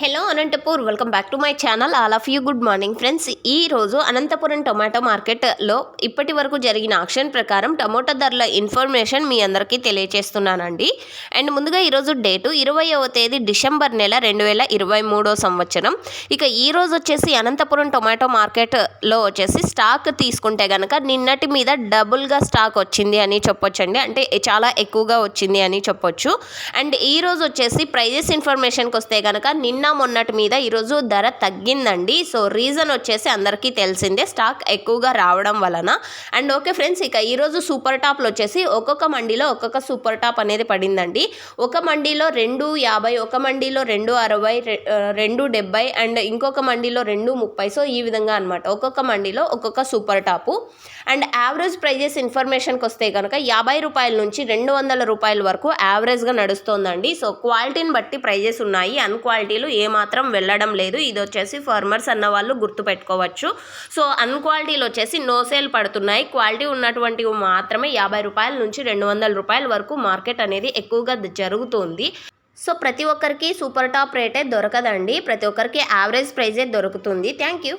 Hello Anantapur welcome back to my channel. All of you good morning friends. ఈ రోజు Anantapuram tomato మార్కెట్లో ఇప్పటి వరకు జరిగిన ఆక్షన్ ప్రకారం టమోటా ధరల ఇన్ఫర్మేషన్ మీ అందరికీ తెలియజేస్తున్నానండి అండ్ ముందుగా ఈరోజు డేటు ఇరవైవ తేదీ డిసెంబర్ నెల రెండు వేల ఇరవై మూడో సంవత్సరం. ఇక ఈ రోజు వచ్చేసి అనంతపురం టొమాటో మార్కెట్లో వచ్చేసి స్టాక్ తీసుకుంటే కనుక నిన్నటి మీద డబుల్గా స్టాక్ వచ్చింది అని చెప్పొచ్చండి. అంటే చాలా ఎక్కువగా వచ్చింది అని చెప్పొచ్చు. అండ్ ఈ రోజు వచ్చేసి ప్రైజెస్ ఇన్ఫర్మేషన్కి వస్తే కనుక నిన్న మొన్నటి మీద ఈరోజు ధర తగ్గిందండి. సో రీజన్ వచ్చేసి అందరికీ తెలిసిందే. స్టాక్ ఎక్కువగా రావడం వలన. అండ్ ఓకే ఫ్రెండ్స్ ఇక ఈరోజు సూపర్ టాప్లు వచ్చేసి ఒక్కొక్క మండీలో ఒక్కొక్క సూపర్ టాప్ అనేది పడిందండి. ఒక మండీలో రెండు యాభై ఒక మండీలో రెండు అరవై రెండు డెబ్బై అండ్ ఇంకొక మండీలో రెండు ముప్పై. సో ఈ విధంగా అనమాట ఒక్కొక్క మండీలో ఒక్కొక్క super top. And average prices ఇన్ఫర్మేషన్కి వస్తే కనుక యాభై రూపాయల నుంచి రెండు వందల రూపాయల వరకు యావరేజ్గా నడుస్తోందండి. సో క్వాలిటీని బట్టి ప్రైజెస్ ఉన్నాయి. అన్ క్వాలిటీలు ఏమాత్రం వెళ్ళడం లేదు. ఇది వచ్చేసి ఫార్మర్స్ అన్న వాళ్ళు గుర్తుపెట్టుకోవచ్చు సో అన్ క్వాలిటీలు వచ్చేసి నో సేల్ పడుతున్నాయి. క్వాలిటీ ఉన్నటువంటివి మాత్రమే యాభై రూపాయల నుంచి రెండు వందల రూపాయల వరకు మార్కెట్ అనేది ఎక్కువగా జరుగుతుంది. సో ప్రతి ఒక్కరికి సూపర్ టాప్ రేటే దొరకదండి. ప్రతి ఒక్కరికి యావరేజ్ ప్రైజే దొరుకుతుంది. Thank you.